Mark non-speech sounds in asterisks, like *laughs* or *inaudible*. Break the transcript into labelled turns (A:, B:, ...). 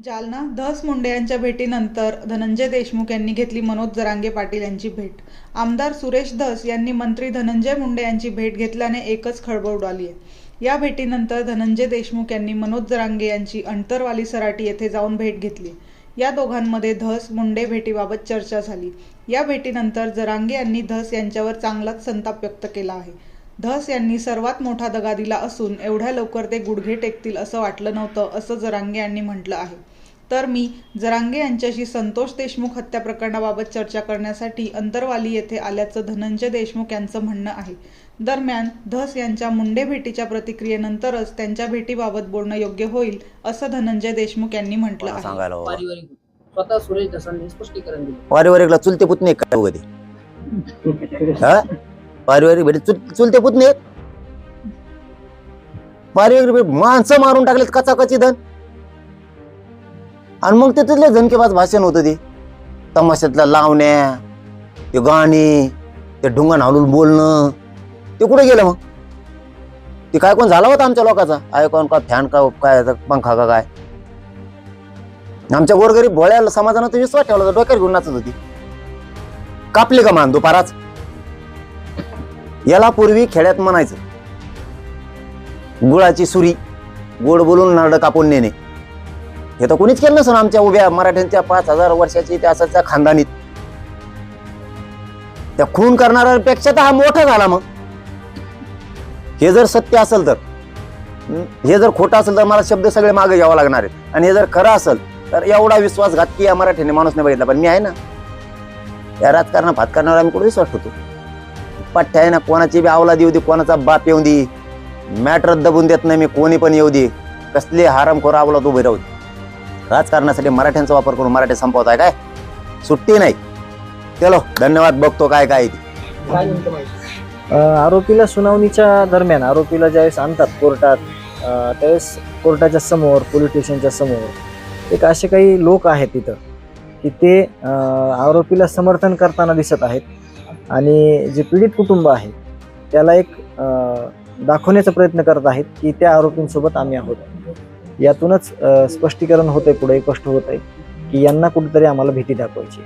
A: जालना धस मुंडे यांच्या भेटीनंतर धनंजय देशमुख यांनी घेतली मनोज जरांगे पाटील यांची भेट. आमदार सुरेश धस यांनी मंत्री धनंजय मुंडे यांची भेट घेतल्याने एकच खळबळ उडाली आहे. या भेटीनंतर धनंजय देशमुख यांनी मनोज जरांगे यांची अंतरवाली सराटी येथे जाऊन भेट घेतली. या दोघांमध्ये धस मुंडे भेटीबाबत चर्चा झाली. या भेटीनंतर जरांगे यांनी धस यांच्यावर चांगलाच संताप व्यक्त केला आहे. धस यांनी सर्वात मोठा दगा दिला असून एवढ्या लवकर ते गुडघे टेकतील असं वाटलं नव्हतं असं जरांगे यांनी म्हटलं आहे. तर मी जरांगे यांच्याशी संतोष देशमुख हत्या प्रकरणाबाबत चर्चा करण्यासाठी अंतरवाली येथे आल्याचं धनंजय देशमुख यांचं म्हणणं आहे. दरम्यान धस यांच्या मुंडे भेटीच्या प्रतिक्रियेनंतरच त्यांच्या भेटीबाबत बोलणं योग्य होईल असं धनंजय देशमुख यांनी म्हटलं आहे.
B: पारिवारिक स्वतः सुरेश दसांनी स्पष्टीकरण दिलं.
C: पारिवारिकला चुलते पुतणे काय *laughs* हा? पारिवारिक भेट चुल चुलते पुतणे. आहेत? पारिवारिक भेट माणसं मारून टाकलेत कचाकची धन. आणि मग ते तिथले झनकेबाज भाषण होतं ते. तमाशातल्या लावण्या ते गाणी ते ढुंगण हालून बोलणं. ते कुठे गेलं मग? ते काय कोण झाला होता आमच्या लोकांचा? ऐकून का फॅन का काय पंखा का काय? आमच्या गोरगरीब भोळ्या समाजानं तर विश्वास ठेवला होता डोक्यावर घेऊन नाचत होती. कापली का मान दुपाराच? याला पूर्वी खेड्यात म्हणायचं. गुळाची सुरी गोड बोलून नारळ कापून नेणे. हे तर कोणीच केलं नसेल आमच्या उभ्या मराठ्यांच्या पाच हजार वर्षाची इतिहासाच्या खानदानीत. त्या खून करणाऱ्यांपेक्षा तर हा मोठा झाला मग. हे जर सत्य असेल तर हे जर खोटं असेल तर मला शब्द सगळे मागे घ्यावा लागणार आहेत. आणि हे जर खरं असेल तर एवढा विश्वासघात की या मराठीने माणूस नाही बघितला पण मी आहे ना. या राजकारणा भात करणारा आम्ही कुठे विश्वास ठेवतो? पठ्ठ्या आहे ना कोणाची बी आवलादी येऊ दे कोणाचा बाप येऊ दे. मॅटर दबून देत नाही मी कोणी पण येऊ दे. कसले हारामखोर आवलाद उभे राहू दे. राजकारणासाठी मराठ्यांचा वापर करून मराठी संपवत आहे काय? सुट्टी नाही. चलो धन्यवाद बघतो काय काय
D: अ, आरोपीला सुनावणीच्या दरम्यान आरोपीला ज्यावेळेस आणतात कोर्टात अ, त्यावेळेस कोर्टाच्या समोर पोलीस स्टेशनच्या समोर एक असे काही लोक आहेत तिथं की ते अ, आरोपीला समर्थन करताना दिसत आहेत. आणि जे पीडित कुटुंब आहे त्याला एक दाखवण्याचा प्रयत्न करत आहेत की त्या आरोपींसोबत आम्ही आहोत. यातूनच स्पष्टीकरण होतंय पुढे स्पष्ट होत आहे की यांना कुठेतरी आम्हाला भीती दाखवायची